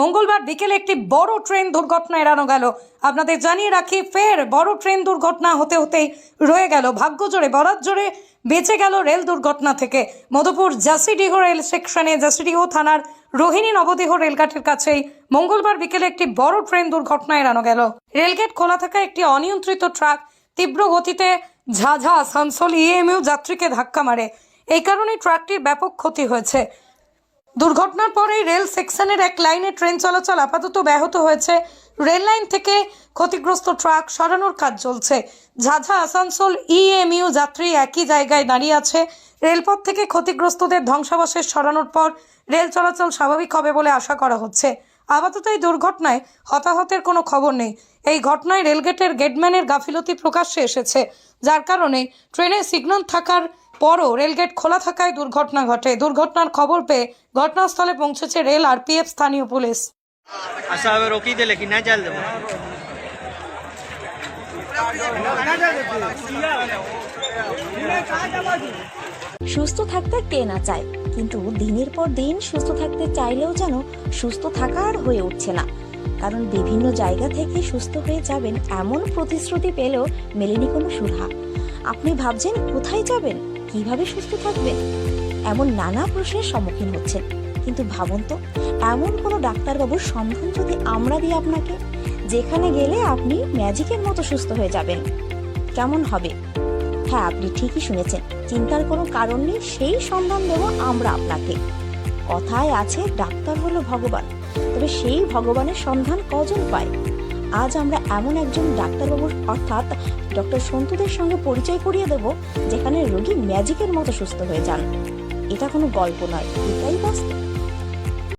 মঙ্গলবার বিকেলে একটি বড় ট্রেন দুর্ঘটনা এড়ানো গেল। আপনাদের জানিয়ে রাখি, ফের বড় ট্রেন দুর্ঘটনা হতে হতেই রয়ে গেল ভাগ্য জোরে, বরাত জোরে বেঁচে গেল রেল দুর্ঘটনা থেকে। মধুপুর জাসিডিহ রেল সেকশনে জাসিডিহ থানার রোহিণী নবদেহ রেলঘাটের কাছেই মঙ্গলবার বিকেলে একটি বড় ট্রেন দুর্ঘটনা এড়ানো গেল। রেলগেট খোলা থাকা একটি অনিয়ন্ত্রিত ট্রাক তীব্র গতিতে ঝাঝা আসানসোল ইএমইউ যাত্রীকে ধাক্কা মারে। এই কারণে ট্রাকটির ব্যাপক ক্ষতি হয়েছে। দুর্ঘটনার পরেই রেল সেকশনের এক লাইনে ট্রেন চলাচল আপাতত ব্যাহত হয়েছে। রেল লাইন থেকে ক্ষতিগ্রস্ত ট্রাক সরানোর কাজ চলছে। ঝাঝা আসানসোল ইএমইউ যাত্রী একই জায়গায় দাঁড়িয়ে আছে। রেলপথ থেকে ক্ষতিগ্রস্তদের ধ্বংসাবশেষ সরানোর পর রেল চলাচল স্বাভাবিক হবে বলে আশা করা হচ্ছে। আপাতত এই দুর্ঘটনায় হতাহতের কোনো খবর নেই। এই ঘটনায় রেলগেটের গেটম্যানের গাফিলতি প্রকাশ্যে এসেছে। যার কারণে ট্রেনে সিগন্যাল থাকার পরও রেলগেট খোলা থাকায় দুর্ঘটনা ঘটে। দুর্ঘটনার খবর পেয়ে ঘটনাস্থলে পৌঁছেছে রেল আর পিএফ স্থানীয় পুলিশ। সুস্থ থাকতে কে না চায়? কিন্তু দিনের পর দিন সুস্থ থাকতে চাইলেও যেন সুস্থ থাকা আর হয়ে উঠছে না। কারণ বিভিন্ন জায়গা থেকে সুস্থ হয়ে যাবেন এমন প্রতিশ্রুতি পেলেও মেলেনি কোনো সুরহা আপনি ভাবছেন কোথায় যাবেন? কীভাবে সুস্থ থাকবেন এমন নানা প্রশ্নের সম্মুখীন হচ্ছেন। কিন্তু ভাবুন তো, এমন কোনো ডাক্তারবাবুর সন্ধান যদি আমরা দিই আপনাকে, যেখানে গেলে আপনি ম্যাজিকের মতো সুস্থ হয়ে যাবেন। কেমন হবে? হ্যাঁ আপনি ঠিকই শুনেছেন। চিন্তার কোনো কারণ নেই, সেই সন্ধান দেব আমরা আপনাকে। কথায় আছে, ডাক্তার হলো ভগবান। তবে সেই ভগবানের সন্ধান কজন পায়? আজ আমরা এমন একজন ডাক্তারবাবুর, অর্থাৎ ডক্টর সন্তুদের সঙ্গে পরিচয় করিয়ে দেব, যেখানে রোগী ম্যাজিকের মতো সুস্থ হয়ে যান। এটা কোনো গল্প নয়, এটাই বাস্তব।